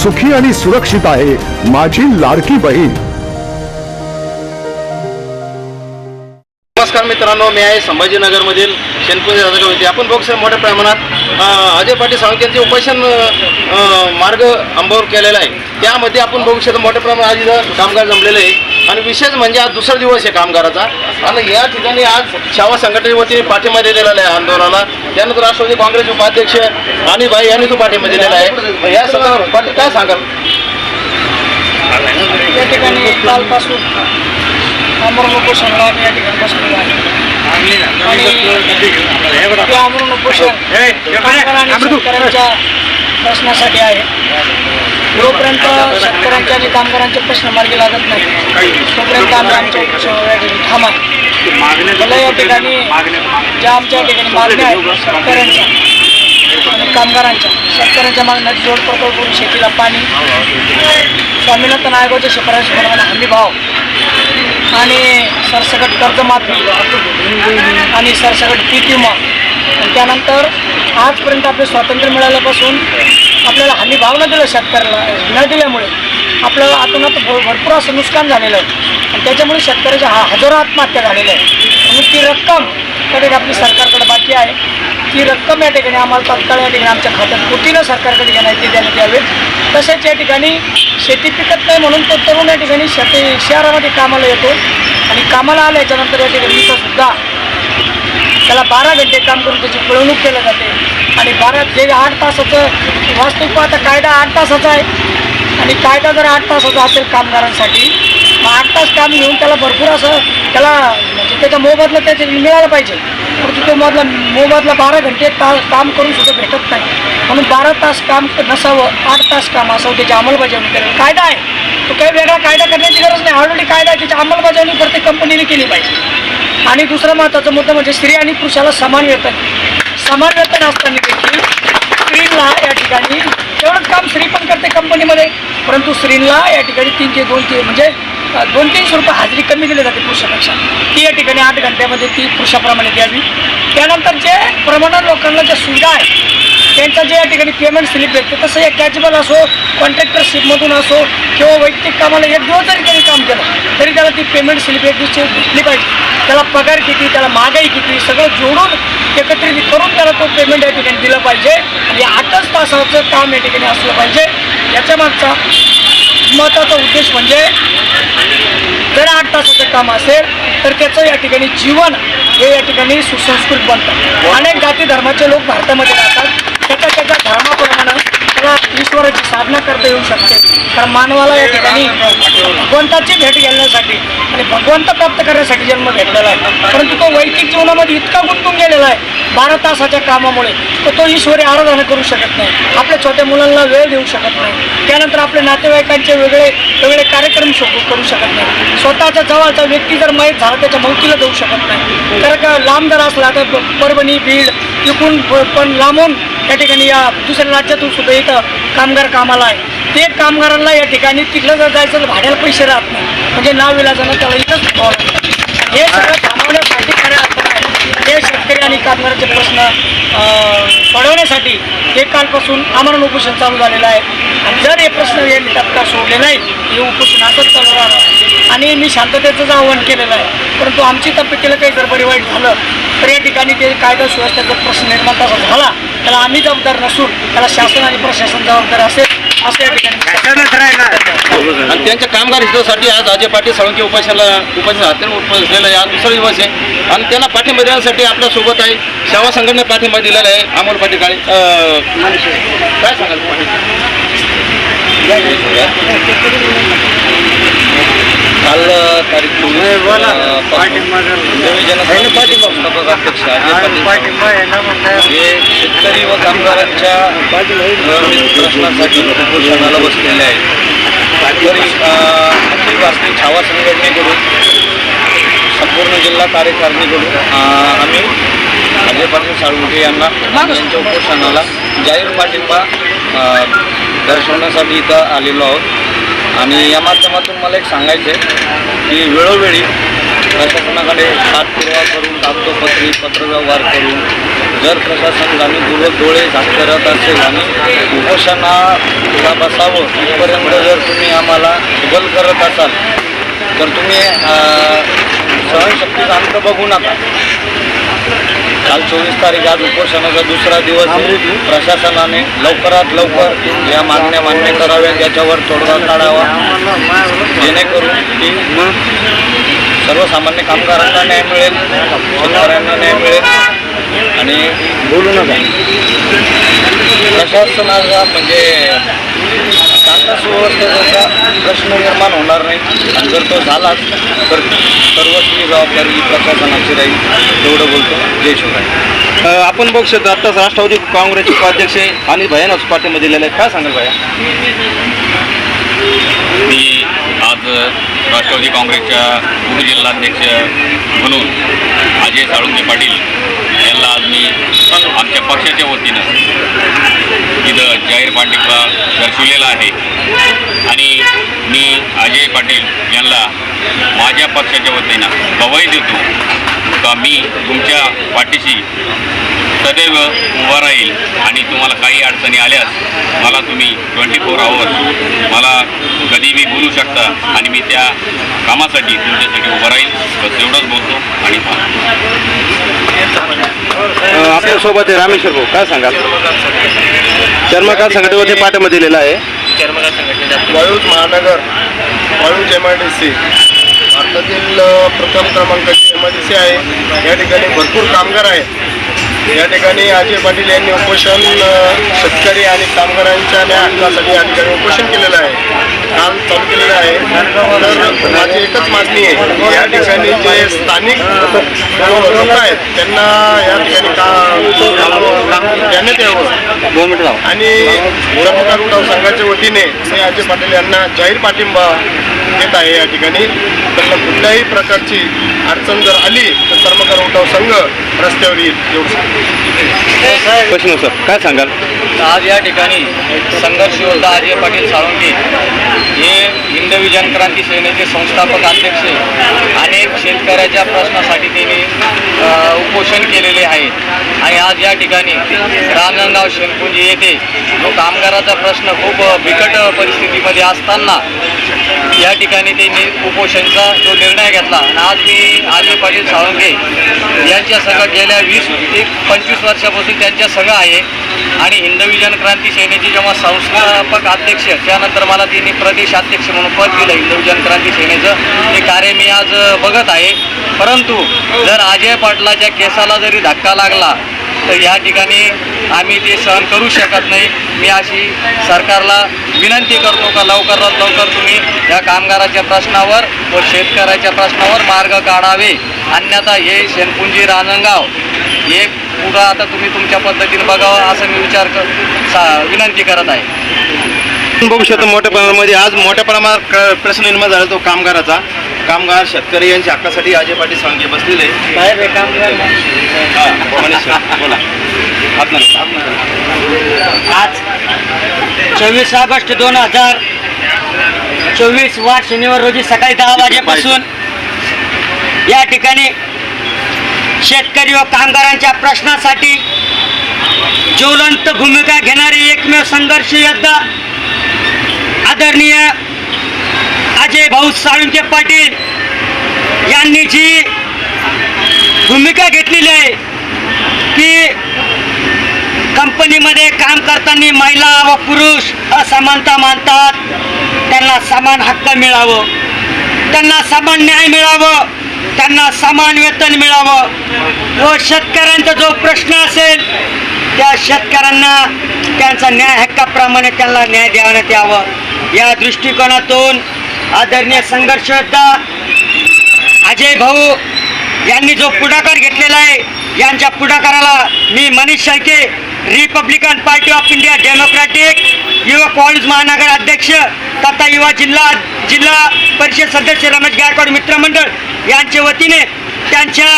सुखी आणि सुरक्षित आहे माझी लाडकी बहीण. नमस्कार मित्रांनो मी आहे संभाजीनगरमधील शेनपुंज राजगाव येथे आपण बघू सर मोठ्या प्रमाणात अजय पाटील सावंत यांचे उपोषण मार्ग अंबावर केलेला आहे. त्यामध्ये आपण बघू शकतो मोठ्या प्रमाणात आज कामगार जमलेले आहे आणि विशेष म्हणजे आज दुसरा दिवस आहे कामगाराचा. आणि या ठिकाणी आज शावा संघटनेवरती पाठिंबा दिलेला आहे आंदोलनाला. त्यानंतर राष्ट्रवादी काँग्रेस उपाध्यक्ष आणि भाई यांनी तो पाठिंबा दिलेला आहे. या संदर्भात पाटील काय सांगाल? या ठिकाणी कालपासून आमरण उपोषणला आम्ही या ठिकाणी बसलेलो आहे. आणि ते आमरण उपोषण कामगार आणि शेतकऱ्यांच्या प्रश्नासाठी आहे. जोपर्यंत शेतकऱ्यांच्या आणि कामगारांचे प्रश्न मार्गी लागत नाही तोपर्यंत आम्ही आमच्या उपोषणावर थांबा. मला या ठिकाणी ज्या आमच्या ठिकाणी मागण्या आहेत शेतकऱ्यांच्या. आणि कामगारांच्या. शेतकऱ्यांच्या मागण्यात जोड प्रकल्प करून शेतीला पाणी. स्वामीनाथन आयोगाच्या शिफारशीप्रमाणे हमी भाव. आणि सरसकट कर्जमाफी. आणि सरसकट पीक विमा. आणि त्यानंतर आजपर्यंत आपले स्वातंत्र्य मिळाल्यापासून आपल्याला हमी भाव न दिलं शेतकऱ्याला न दिल्यामुळे आपल्याला आतून आत भर- भरपूर असं नुकसान झालेलं आहे. आणि त्याच्यामुळे शेतकऱ्याच्या हा हजारो आत्महत्या झालेल्या आहेत. म्हणून ती रक्कमकडे आपली सरकारकडे बाकी आहे. ती रक्कम या ठिकाणी आम्हाला तात्काळ या ठिकाणी आमच्या खात्यात कोटीनं सरकारकडे घेण्यात ते द्यायला यावे तसेच या ठिकाणी शेती पिकत नाही म्हणून तो तरुण या ठिकाणी शेती शहरामध्ये कामाला येतो. आणि कामाला आल्याच्यानंतर या ठिकाणी सुद्धा त्याला बारा घंटे काम करून त्याची पिळवणूक केली जाते. आणि बारा जे आठ तासाचं वास्तविक पाहता कायदा आठ तासाचा आहे. आणि कायदा जर आठ तासाचा असेल कामगारांसाठी मग आठ तास काम घेऊन त्याला भरपूर असं त्याला म्हणजे त्याच्या मोबदला त्याचे मिळालं पाहिजे. परंतु तो मधला मोबदला बारा घंटे ता काम करून सुद्धा भेटत नाही. म्हणून बारा तास काम नसावं आठ तास काम असावं त्याची अंमलबजावणी करावी कायदा आहे. तो काही वेगळा कायदा करण्याची गरज नाही. ऑलरेडी कायदा आहे. त्याची अंमलबजावणी प्रत्येक कंपनीने केली पाहिजे. आणि दुसरा महत्त्वाचा मुद्दा म्हणजे स्त्री आणि पुरुषाला समान वेतन. समान वेतन असताना देखील स्त्रीला या ठिकाणी तेवढंच काम स्त्री पण करते कंपनीमध्ये परंतु स्त्रीला या ठिकाणी तीनशे दोन म्हणजे दोन तीनशे रुपये हाजरी कमी दिली जाते पुरुषापेक्षा. ती या ठिकाणी आठ घंट्यामध्ये ती पुरुषाप्रमाणे द्यावी. त्यानंतर जे प्रमाणात लोकांना ज्या सुविधा आहे त्यांचा जे या ठिकाणी पेमेंट स्लिप भेटते तसं या कॅचबल असो कॉन्ट्रॅक्टरशिपमधून असो किंवा वैयक्तिक कामाला एक दिवस जरी त्यांनी काम केलं तरी त्याला ती पेमेंट स्लिप एक दिवशी भेटली पाहिजे. त्याला पगार किती त्याला महागाई किती सगळं जोडून एकत्रित करून त्याला तो पेमेंट या ठिकाणी दिलं पाहिजे. आणि आठच तासाचं काम या ठिकाणी असलं पाहिजे. याच्या मागचा महत्त्वाचा उद्देश म्हणजे जर आठ तासाचं काम असेल तर त्याचं या ठिकाणी जीवन हे या ठिकाणी सुसंस्कृत बनतं. अनेक जाती धर्माचे लोक भारतामध्ये राहतात. त्याच्या त्याच्या धर्माप्रमाणे त्याला ईश्वराची साधना करता येऊ शकते. कारण मानवाला या ठिकाणी भगवंताची भेट घेण्यासाठी आणि भगवंत प्राप्त करण्यासाठी जन्म घेतलेला आहे. परंतु तो वैयक्तिक जीवनामध्ये इतका गुंतून गेलेला आहे बारा तासाच्या कामामुळे तर तो ईश्वरी आराधना करू शकत नाही. आपल्या छोट्या मुलांना वेळ देऊ शकत नाही. त्यानंतर आपल्या नातेवाईकांचे वेगळे वेगळे कार्यक्रम शक- करू शकत नाही. स्वतःच्या जवळचा व्यक्ती जर माहीत झाला त्याच्या मौतीला जाऊ शकत नाही. तर का लांब जर असला तर परभणी बीड इकून प- पण लांबून या ठिकाणी या दुसऱ्या राज्यातून सुद्धा इथं कामगार कामाला आहे. ते कामगारांना या ठिकाणी तिथलं जर जायचं तर भाड्याला पैसे राहत नाही. म्हणजे नाव विलाजानं त्याला इथंच हे सगळं थांबवण्यासाठी खऱ्या अर्थानं हे शेतकरी आणि कामगारांचे प्रश्न सोडवण्यासाठी एक कालपासून आमरण उपोषण चालू झालेलं आहे. आणि जर हे प्रश्न यांनी तत्काळ सोडले नाही हे उपोषण असंच चालू राहणार आणि मी शांततेचंच आवाहन केलेलं आहे. परंतु आमची तब्येतीला काही जर बरी वाईट झालं तर या ठिकाणी ते कायदा सुव्यवस्थेचा प्रश्न निर्माण तसा झाला त्याला आम्ही जबाबदार नसून त्याला शासन आणि प्रशासन जबाबदार असेल असं या ठिकाणी आणि त्यांच्या कामगार हितासाठी आज अजय पाटील साळुंके उपासनाला उपासना हाताने उपसलेलं आहे. आज दुसरा दिवस आहे. आणि त्यांना पाठिंबा देण्यासाठी आपल्यासोबत आहे. सेवा संघटने पाठिंबा दिलेला आहे. अमोल पाटील काळे काय सांगाल? काल तारीख चोवीस संस्थापक अध्यक्ष अजय पाटील हे शेतकरी व कामगारांच्या प्रश्नासाठी उपोषणाला बसलेले आहेत. तरी अखिल भारतीय छावा संघटनेकडून संपूर्ण जिल्हा कार्यकारिणीकडून आम्ही अजय पाटील साळुंके यांना यांच्या उपोषणाला जाहीर पाठिंबा दर्शवण्यासाठी इथं आलेलो आहोत. आणि या माध्यमातून मला एक सांगायचं आहे की वेळोवेळी प्रशासनाकडे हातपुरवा करून कागदोपत्री पत्रव्यवहार करून जर प्रशासन जाणीवपूर्वक डोळे झाक करत असेल आणि उपोषणाला बसावं इथपर्यंत जर तुम्ही आम्हाला बल करत असाल तर तुम्ही सहनशक्तीचा अंत बघू नका. काल चोवीस तारीख आज उपोषणाचा दुसरा दिवस आहे. प्रशासनाने लवकरात लवकर या मागण्या मान्य कराव्यात. याच्यावर तोडगा काढावा. जेणेकरून की सर्वसामान्य कामगारांना न्याय मिळेल शेतकऱ्यांना न्याय मिळेल आणि बोलू नका. प्रशासनाचा म्हणजे कांदा सुव्यवस्थेचा प्रश्न निर्माण होणार नाही. आणि जर तो झालाच तर सर्वस्वी जबाबदारी ही प्रशासनाची राहील एवढं बोलतो. जय शिवराय. आपण बघू शकतो आत्ताच राष्ट्रवादी काँग्रेसचे उपाध्यक्ष आणि भयानच पाठिंबा दिलेला आहे काय सांगाल भया? मी आज राष्ट्रवादी काँग्रेसच्या उपजिल्हाध्यक्ष म्हणून अजय साळुंके पाटील यांना आज मी आमच्या पक्षाच्या वतीनं इथं जाहीर पाठिंबा दर्शवलेला आहे. आणि मी अजय पाटील यांना माझ्या पक्षाच्या वतीनं गवाही देतो का मी तुमच्या पाठीशी सदैव उभा राहील आणि तुम्हाला काही अडचणी आल्यास मला तुम्ही ट्वेंटी फोर आवर्स मला कधीही बोलू शकता आणि मी त्या कामासाठी तुमच्यासाठी उभा राहील. तेवढंच बोलतो आणि आपल्यासोबत आहे रामेश्वर भाऊ. काय सांगा शर्मा काल संघटनेमध्ये पाठिंबा दिलेला आहे. Waluj Mahanagar Waluj M I D C भारतातील प्रथम क्रमांकाची एम आय डी सी आहे. या ठिकाणी भरपूर कामगार आहेत. या ठिकाणी अजय पाटील यांनी उपोषण शेतकरी आणि कामगारांच्या न्याय हक्कासाठी या ठिकाणी उपोषण केलेलं आहे. काम चालू केलेलं आहे. तर माझी एकच मागणी आहे की या ठिकाणी जे स्थानिक लोक आहेत त्यांना या ठिकाणी का काम देण्यात यावं? आणि कर्मकार उठाव संघाच्या वतीने मी अजय पाटील यांना जाहीर पाठिंबा देत आहे या ठिकाणी. त्यांना कुठल्याही प्रकारची अडचण जर आली तर कर्मकार उठाव संघ रस्त्यावर येईल. एवढं प्रश्न सर काय सांगाल? आज या ठिकाणी संघर्ष योद्धा अजय पाटील साळुंके हे हिंद विजन क्रांती सेनेचे संस्थापक अध्यक्ष अनेक शेतकऱ्याच्या प्रश्नासाठी त्यांनी उपोषण केलेले आहे. आणि आज या ठिकाणी रांजणगाव शेनपुंजी येथे जो कामगाराचा प्रश्न खूप बिकट परिस्थितीमध्ये असताना या ठिकाणी त्यांनी उपोषणचा जो निर्णय घेतला आणि आज मी आजी पाटील साळुंके यांच्या संघ गेल्या वीस एक पंचवीस वर्षापासून त्यांच्या संघ आहे. आणि हिंदवी जनक्रांती क्रांती सेनेचे जेव्हा संस्थापक अध्यक्ष त्यानंतर मला त्यांनी प्रदेश अध्यक्ष म्हणून पद दिलं हिंद जनक्रांती क्रांती सेनेचं. हे कार्य मी आज बघत आहे. परंतु जर अजय पाटलाच्या केसाला जरी धक्का लागला तर या ठिकाणी आम्ही ते सहन करू शकत नाही. मी अशी सरकारला विनंती करतो का लवकरात लवकर तुम्ही या कामगाराच्या प्रश्नावर व शेतकऱ्याच्या प्रश्नावर मार्ग काढावे. अन्यथा हे शेनपुंजी रांजणगाव हे पुढं आता तुम्ही तुमच्या पद्धतीने बघावं असं मी विचार कर सा- विनंती करत आहे. आपण बघू शकतो मोठ्या प्रमाणामध्ये. आज मोठ्या प्रमाणात क- प्रश्न निर्माण झाला तो कामगाराचा. कामगार शेतकरी यांच्या हक्कासाठी अजय पाटील सांगे बसलेले. बोला. आज चोवीस ऑगस्ट दोन हजार चोवीस वार शनिवार रोजी सकाळी दहा वाजेपासून या ठिकाणी शेतकरी व कामगारांच्या प्रश्नासाठी ज्वलंत भूमिका घेणारे एकमेव संघर्ष योद्धा आदरणीय अजय भाऊ साळुंके पाटील यांनी जी भूमिका घेतलेली आहे की कंपनीमध्ये काम करताना महिला व पुरुष असमानता मानतात त्यांना समान हक्क मिळावं त्यांना समान न्याय मिळावं त्यांना समान वेतन मिळावं. व शेतकऱ्यांचा जो प्रश्न असेल त्या शेतकऱ्यांना त्यांचा न्याय हक्काप्रमाणे त्यांना न्याय देण्यात यावं. या दृष्टिकोनातून आदरणीय संघर्ष अजय भाऊ यांनी जो पुढाकार घेतलेला आहे यांच्या पुढाकाराला मी Manish Shelke Republican Party of India Democratic युवा कॉलेज महानगर अध्यक्ष तथा युवा जिल्हा जिल्हा परिषद सदस्य रमेश गायकवाड मित्रमंडळ यांच्या वतीने त्यांच्या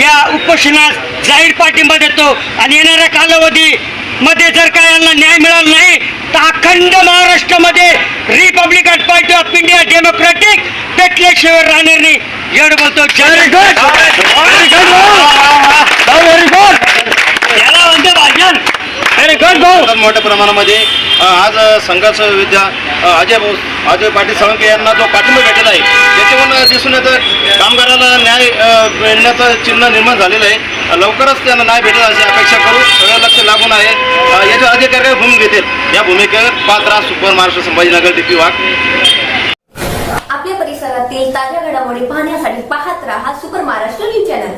या उपोषणास जाहीर पाठिंबा देतो. आणि येणाऱ्या कालावधी मध्ये जर का यांना न्याय मिळाला नाही तर अखंड महाराष्ट्रामध्ये Republican Party of India Democratic पेटल्याशिवाय राहणार नाही. एवढं बोलतो. याला म्हणते भाजन. मोठ्या प्रमाणामध्ये आज संघर्ष विद्या अजय भाऊ अजय पाटील साळुंके यांना जो पाठिंबा भेटला आहे त्याच्यावरून दिसून येतं कामगाराला न्याय मिळण्याचं चिन्ह निर्माण झालेलं आहे. लवकरच त्यांना न्याय भेटेल अशी अपेक्षा करू सगळं लक्ष लागून आहे. याच्या अधिकारी काय भूमिका घेतील. या भूमिकेवर Patra super Maharashtra Sambhajinagar D P Wagh. आपल्या परिसरातील ताज्या घडामोडी पाहण्यासाठी पाहत राहा सुपर महाराष्ट्र न्यूज चॅनल.